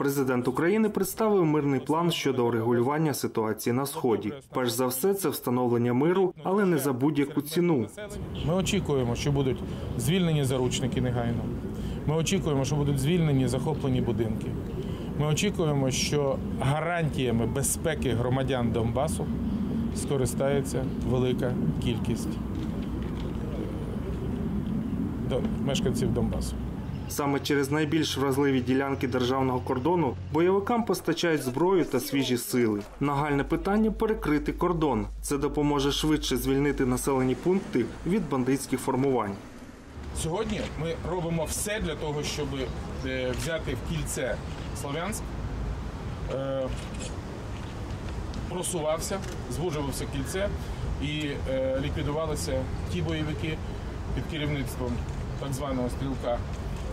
Президент України представив мирний план щодо врегулювання ситуації на сході. Перш за все, це встановлення миру, але не за будь-яку ціну. Ми очікуємо, що будуть звільнені заручники негайно. Ми очікуємо, що будуть звільнені захоплені будинки. Ми очікуємо, що гарантіями безпеки громадян Донбасу скористається велика кількість мешканців Донбасу. Саме через найбільш вразливі ділянки державного кордону бойовикам постачають зброю та свіжі сили. Нагальне питання перекрити кордон. Це допоможе швидше звільнити населені пункти від бандитських формувань. Сьогодні ми робимо все для того, щоб е, взяти в кільце Слов'янськ, е, просувався, звужувався кільце і е, ліквідувалися ті бойовики під керівництвом так званого стрілка,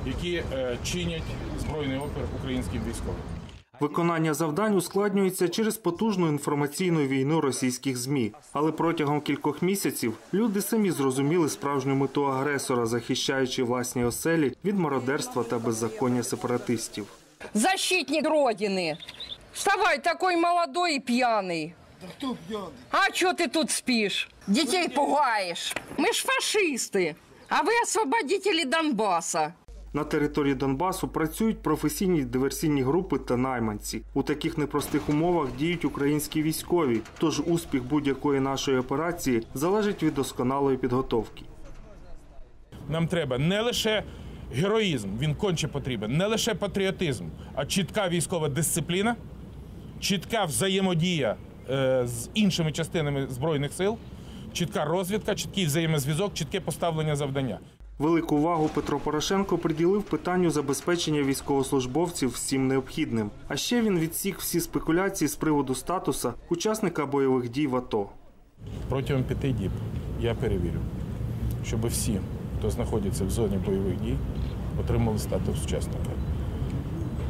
які е, чинять збройний опір українським військовим. Виконання завдань ускладнюється через потужну інформаційну війну російських змі. Але протягом кількох місяців люди самі зрозуміли справжню мету агресора, захищаючи власні оселі від мародерства та беззаконня сепаратистів. Защитник Родины. Вставай, такой молодой и пьяный. Да кто пьяный? А что ты тут спишь? Детей пугаешь. Мы ж фашисты. А вы освободители Донбасса. На території Донбасу працюють професійні диверсійні групи та найманці. У таких непростих умовах діють українські військові. Тож успіх будь-якої нашої операції залежить від досконалої підготовки. Нам треба не лише героїзм, він конче потрібен, не лише патріотизм, а чітка військова дисципліна, чітка взаємодія е, з іншими частинами збройних сил, чітка розвідка, чіткий взаємозв'язок, чітке поставлення завдання. Велику увагу Петро Порошенко приділив питанню забезпечення військовослужбовців всім необхідним. А ще він відсік всі спекуляції з приводу статуса учасника бойових дій в АТО. Протягом п'яти діб я перевірю, щоб всі, хто знаходиться в зоні бойових дій, отримали статус учасника.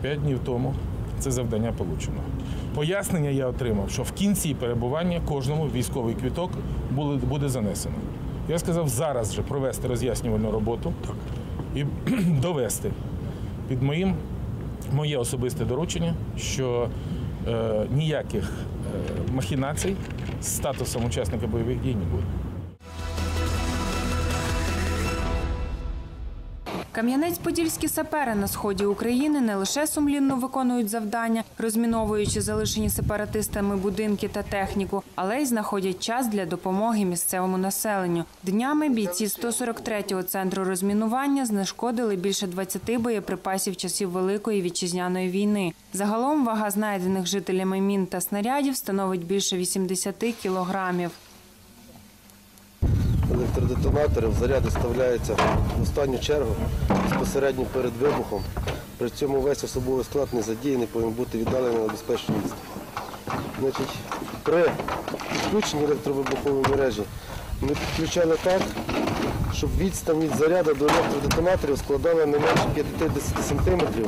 П'ять днів тому це завдання получено. Пояснення я отримав, що в кінці перебування кожному військовий квіток буде, занесено. Я сказав зараз же провести роз'яснювальну роботу і довести під моїм моє особисте доручення, що е, ніяких е, махінацій з статусом учасника бойових дій не буде. Кам'янець-Подільські сапери на сході України не лише сумлінно виконують завдання, розміновуючи залишені сепаратистами будинки та техніку, але й знаходять час для допомоги місцевому населенню. Днями бійці 143-го центру розмінування знешкодили більше 20 боєприпасів часів Великої вітчизняної війни. Загалом вага знайдених жителями мін та снарядів становить більше 80 кілограмів. Електродетонаторів заряди ставляються в останню чергу безпосередньо перед вибухом. При цьому весь особовий склад не задіяний, повинен бути віддалений на безпечне місце. При підключенні електровибухової мережі ми підключали так, щоб відстань від заряду до електродетонаторів складала не менше 50 сантиметрів,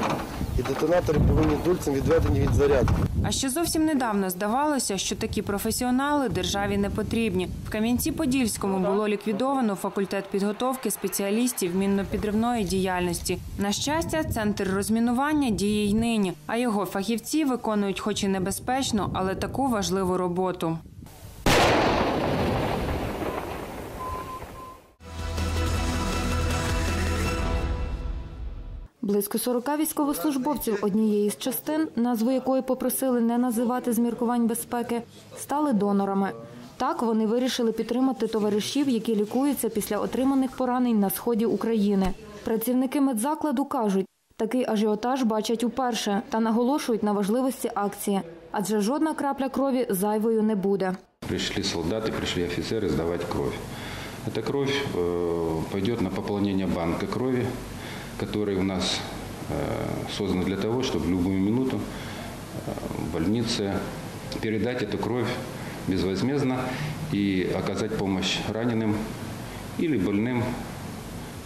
і детонатори повинні дульцем відведені від заряду. А ще зовсім недавно здавалося, що такі професіонали державі не потрібні. В Кам'янці-Подільському було ліквідовано факультет підготовки спеціалістів мінно-підривної діяльності. На щастя, центр розмінування діє й нині, а його фахівці виконують, хоч і небезпечну, але таку важливу роботу. Близько 40 військовослужбовців однієї з частин, назву якої попросили не називати з міркувань безпеки, стали донорами. Так вони вирішили підтримати товаришів, які лікуються після отриманих поранень на сході України. Працівники медзакладу кажуть, такий ажіотаж бачать уперше та наголошують на важливості акції, адже жодна крапля крові зайвою не буде. Пришли солдаты, пришли офицеры сдавать кровь. Эта кровь э, пойдет на пополнение банка крови, Который у нас э, создан для того, чтобы в любую минуту э, в больнице передать эту кровь безвозмездно и оказать помощь раненым или больным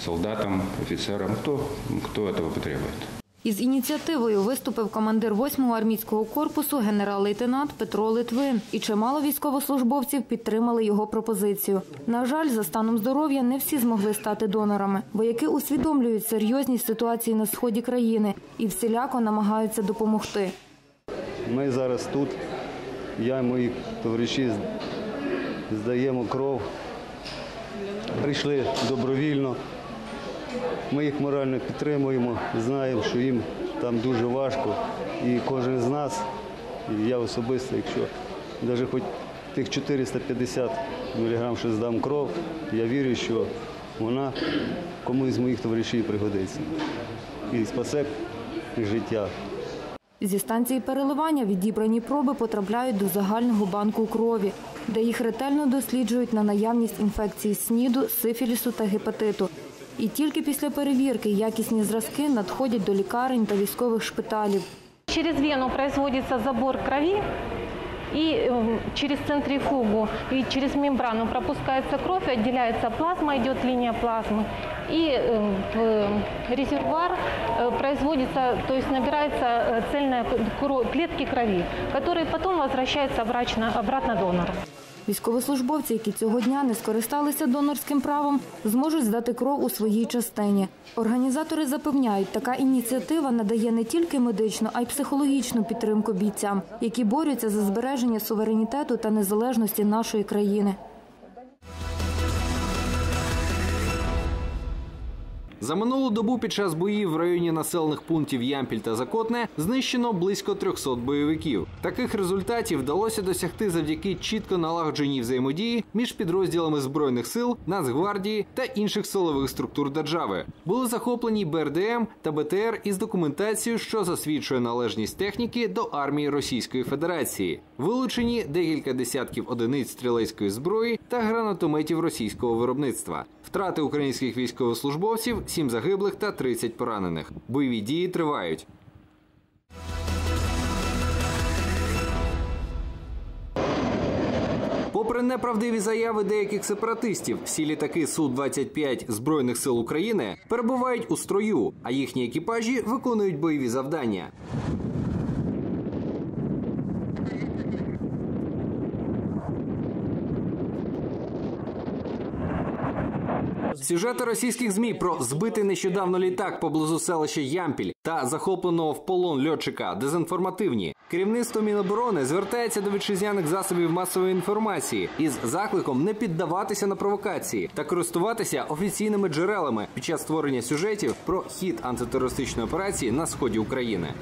солдатам, офицерам, кто, кто этого потребует. Із ініціативою виступив командир 8-го армійського корпусу генерал-лейтенант Петро Литвин. І чимало військовослужбовців підтримали його пропозицію. На жаль, за станом здоров'я не всі змогли стати донорами. Вояки усвідомлюють серйозність ситуації на сході країни і всіляко намагаються допомогти. Ми зараз тут, я і мої товариші здаємо кров. Прийшли добровільно. Ми їх морально підтримуємо, знаємо, що їм там дуже важко. І кожен з нас, і я особисто, якщо навіть хоч тих 450 мг, що здам кров, я вірю, що вона комусь з моїх товаришів пригодиться і спасе життя. Зі станції переливання відібрані проби потрапляють до загального банку крові, де їх ретельно досліджують на наявність інфекції СНІДу, сифілісу та гепатиту. І тільки після перевірки якісні зразки надходять до лікарень та військових шпиталів. Через вену производится забор крови, и э, через центрифугу и через мембрану пропускается кровь, отделяется плазма, идет линия плазмы. И э, в резервуар э, производится, то есть набирается э, цельная кро- клетки крови, которые потом возвращаются обратно, обратно донору. Військовослужбовці, які цього дня не скористалися донорським правом, зможуть здати кров у своїй частині. Організатори запевняють, така ініціатива надає не тільки медичну, а й психологічну підтримку бійцям, які борються за збереження суверенітету та незалежності нашої країни. За минулу добу під час боїв в районі населених пунктів Ямпіль та Закотне знищено близько 300 бойовиків. Таких результатів вдалося досягти завдяки чітко налагодженій взаємодії між підрозділами збройних сил, Нацгвардії та інших силових структур держави. Були захоплені БРДМ та БТР із документацією, що засвідчує належність техніки до армії Російської Федерації. Вилучені декілька десятків одиниць стрілецької зброї та гранатометів російського виробництва. Втрати українських військовослужбовців 7 загиблих та 30 поранених. Бойові дії тривають. Попри неправдиві заяви деяких сепаратистів, всі літаки Су-25 Збройних сил України перебувають у строю, а їхні екіпажі виконують бойові завдання. Сюжети російських змі про збитий нещодавно літак поблизу селища Ямпіль та захопленого в полон льотчика дезінформативні. Керівництво Міноборони звертається до вітчизняних засобів масової інформації із закликом не піддаватися на провокації та користуватися офіційними джерелами під час створення сюжетів про хід антитерористичної операції на сході України.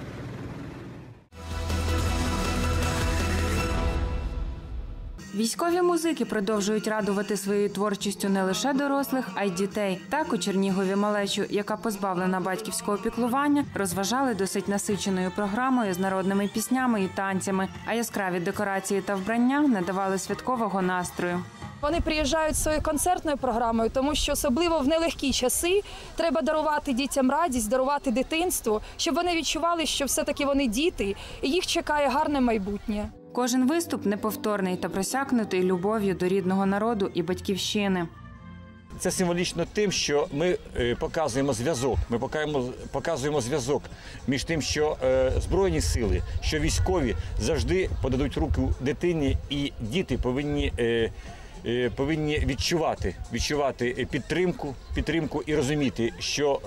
Військові музики продовжують радувати своєю творчістю не лише дорослих, а й дітей. Так у Чернігові малечу, яка позбавлена батьківського піклування, розважали досить насиченою програмою з народними піснями і танцями. А яскраві декорації та вбрання надавали святкового настрою. Вони приїжджають своєю концертною програмою, тому що особливо в нелегкі часи треба дарувати дітям радість, дарувати дитинство, щоб вони відчували, що все-таки вони діти, і їх чекає гарне майбутнє. Кожен виступ неповторний та просякнутий любов'ю до рідного народу і батьківщини. Це символічно тим, що ми е, показуємо зв'язок. Ми показуємо, зв'язок між тим, що е, збройні сили, що військові завжди подадуть руку дитині, і діти повинні. Е, Повинні відчувати, відчувати підтримку, підтримку і розуміти, що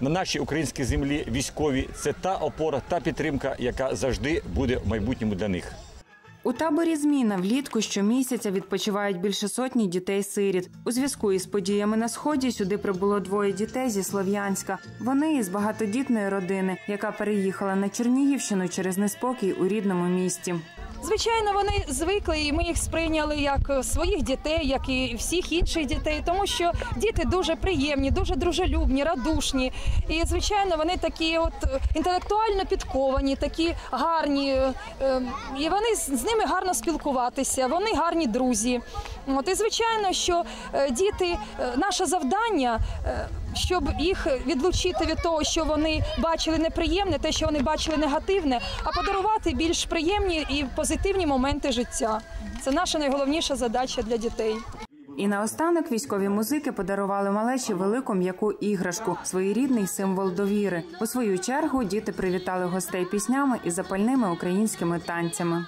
на нашій українській землі військові це та опора, та підтримка, яка завжди буде в майбутньому для них. У таборі зміна влітку щомісяця відпочивають більше сотні дітей-сиріт. У зв'язку із подіями на сході сюди прибуло двоє дітей зі Слов'янська. Вони із багатодітної родини, яка переїхала на Чернігівщину через неспокій у рідному місті. Звичайно, вони звикли, і ми їх сприйняли як своїх дітей, як і всіх інших дітей, тому що діти дуже приємні, дуже дружелюбні, радушні. І звичайно, вони такі, от інтелектуально підковані, такі гарні. е, І вони з ними гарно спілкуватися. Вони гарні друзі. От і звичайно, що е, діти, е, наше завдання. Щоб їх відлучити від того, що вони бачили неприємне, те, що вони бачили негативне, а подарувати більш приємні і позитивні моменти життя. Це наша найголовніша задача для дітей. І наостанок військові музики подарували малечі велику м'яку іграшку, своєрідний символ довіри. У свою чергу діти привітали гостей піснями і запальними українськими танцями.